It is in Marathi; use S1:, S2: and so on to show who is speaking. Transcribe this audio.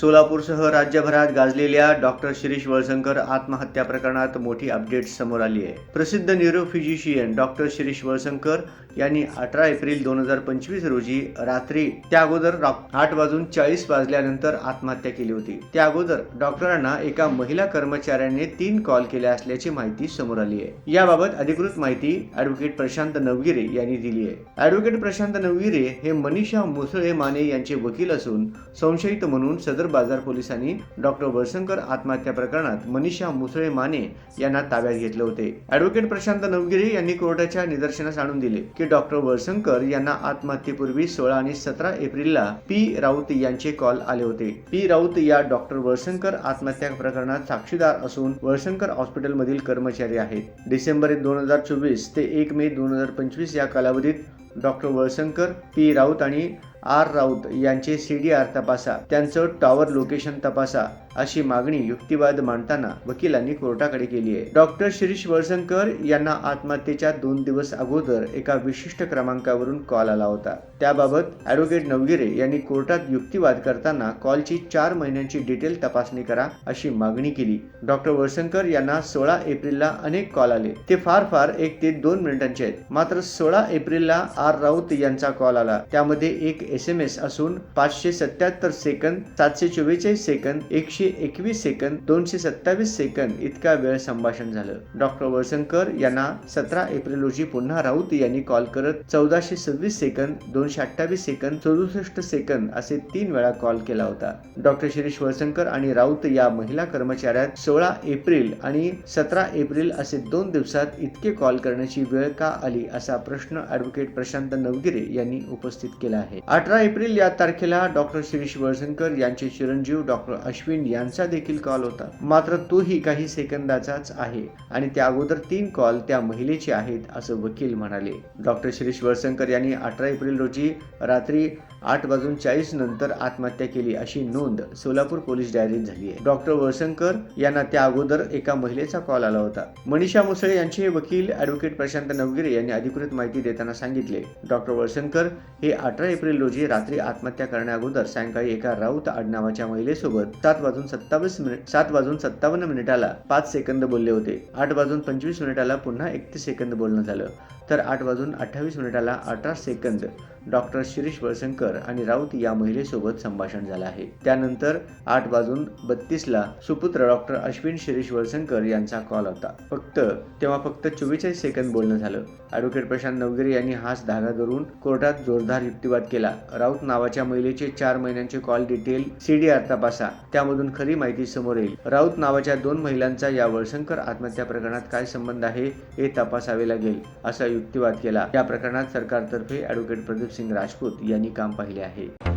S1: सोलापूरसह राज्यभरात गाजलेल्या डॉक्टर शिरीष वळसंकर आत्महत्या प्रकरणात मोठी अपडेट समोर आली आहे. प्रसिद्ध न्यूरोफिजिशियन डॉक्टर शिरीष वळसंकर यांनी अठरा एप्रिल दोन हजार पंचवीस रोजी रात्री त्या अगोदर आठ वाजून चाळीस वाजल्यानंतर आत्महत्या केली होती. त्या अगोदर डॉक्टरांना एका महिला कर्मचाऱ्याने तीन कॉल केले असल्याची माहिती समोर आली आहे. याबाबत अधिकृत माहिती ऍडव्होकेट प्रशांत नवगिरे यांनी दिली आहे. ऍडव्होकेट प्रशांत नवगिरे हे मनीषा मुसळे माने यांचे वकील असून संशयित म्हणून सदर बाजार पोलिसांनी डॉक्टर वळसंकर आत्महत्या प्रकरणात मनीषा मुसळे माने यांना ताब्यात घेतले होते. ऍडव्होकेट प्रशांत नवगिरे यांनी कोर्टाच्या निदर्शनास आणून दिले की डॉक्टर वळसंकर यांना आत्महत्येपूर्वी सोळा आणि सतरा एप्रिलला पी. राऊत यांचे कॉल आले होते. पी. राऊत या डॉक्टर वळसंकर आत्महत्या प्रकरणात साक्षीदार असून वळसंकर हॉस्पिटलमधील कर्मचारी आहेत. डिसेंबर दोन हजार चोवीस ते एक मे दोन हजार पंचवीस या कालावधीत डॉक्टर वळसंकर पी. राऊत आणि आर. राऊत यांचे सी डी आर तपासा त्यांचं टॉवर लोकेशन तपासा अशी मागणी युक्तिवाद मांडताना वकिलांनी कोर्टाकडे केली आहे. डॉक्टर शिरीष वळसंकर यांना आत्महत्येच्या दोन दिवस अगोदर एका विशिष्ट क्रमांकावरून कॉल आला होता. त्याबाबत ॲडव्होकेट नवगिरे यांनी कोर्टात युक्तिवाद करताना कॉलची चार महिन्यांची डिटेल तपासणी करा अशी मागणी केली. डॉक्टर वळसंकर यांना सोळा एप्रिलला अनेक कॉल आले. ते फार फार एक ते दोन मिनिटांचे आहेत. मात्र सोळा एप्रिलला आर. राऊत यांचा कॉल आला. त्यामध्ये एक एस एम एस असून पाचशे सत्याहत्तर सेकंद सातशे चोवेचाळीस सेकंद एकशे एकवीस सेकंद दोनशे सत्तावीस सेकंद इतका वेळ संभाषण झालं. डॉक्टर वळसंकर यांना सतरा एप्रिल रोजी पुन्हा राऊत यांनी कॉल करत चौदाशे सव्वीस सेकंद दोनशे अठ्ठावीस सेकंद चौसष्ट सेकंद असे तीन वेळा कॉल केला होता. डॉक्टर शिरीष वळसंकर आणि राऊत या महिला कर्मचाऱ्यात सोळा एप्रिल आणि सतरा एप्रिल असे दोन दिवसात इतके कॉल करण्याची वेळ का आली असा प्रश्न ॲडव्होकेट प्रशांत नवगिरे यांनी उपस्थित केला आहे. अठरा एप्रिल या तारखेला डॉक्टर शिरीष वळसंकर यांचे चिरंजीव डॉक्टर अश्विन यांचा देखील कॉल होता. मात्र तोही काही सेकंदाचाच आहे आणि त्या अगोदर तीन कॉल त्या महिलेचे आहेत असं वकील म्हणाले. डॉक्टर शिरीष वळसंकर यांनी अठरा एप्रिल रोजी रात्री आठ वाजून चाळीस नंतर आत्महत्या केली अशी नोंद सोलापूर पोलीस डायरीत झाली आहे. डॉक्टर वळसंकर यांना त्या अगोदर एका महिलेचा कॉल आला होता. मनीषा मुसळे यांचे वकील ॲडव्होकेट प्रशांत नवगिरे यांनी अधिकृत माहिती देताना सांगितले. डॉक्टर वळसंकर हे अठरा एप्रिल रोजी रात्री आत्महत्या करण्याअगोदर सायंकाळी एका राऊत आडनावाच्या महिलेसोबत सात वाजून सत्तावीस मिनिट सात वाजून सत्तावन्न मिनिटाला पाच सेकंद बोलले होते. आठ वाजून पंचवीस मिनिटाला पुन्हा एकतीस सेकंद बोलणं झालं. तर आठ वाजून अठ्ठावीस मिनिटाला अठरा सेकंद. डॉक्टर शिरीष वळसंकर आणि राऊत या महिलेसोबत संभाषण झालं आहे. त्यानंतर आठ वाजून बत्तीसला सुपुत्र डॉक्टर अश्विन शिरीष वळसंकर यांचा कॉल होता. फक्त तेव्हा फक्त चोवेचाळीस सेकंद बोलणं झालं. ॲडव्होकेट प्रशांत नवगिरे यांनी हाच धागा धरून कोर्टात जोरदार युक्तिवाद केला. राऊत नावाच्या महिलेचे चार महिन्यांचे कॉल डिटेल सीडीआर तपासा. त्यामधून खरी माहिती समोर येईल. राऊत नावाच्या दोन महिलांचा या वळसंकर आत्महत्या प्रकरणात काय संबंध आहे हे तपासावे लागेल असा युक्तिवाद केला. या प्रकरणात सरकारतर्फे ॲडव्होकेट प्रदीप सिंग राजपूत यांनी काम पाहिले आहे.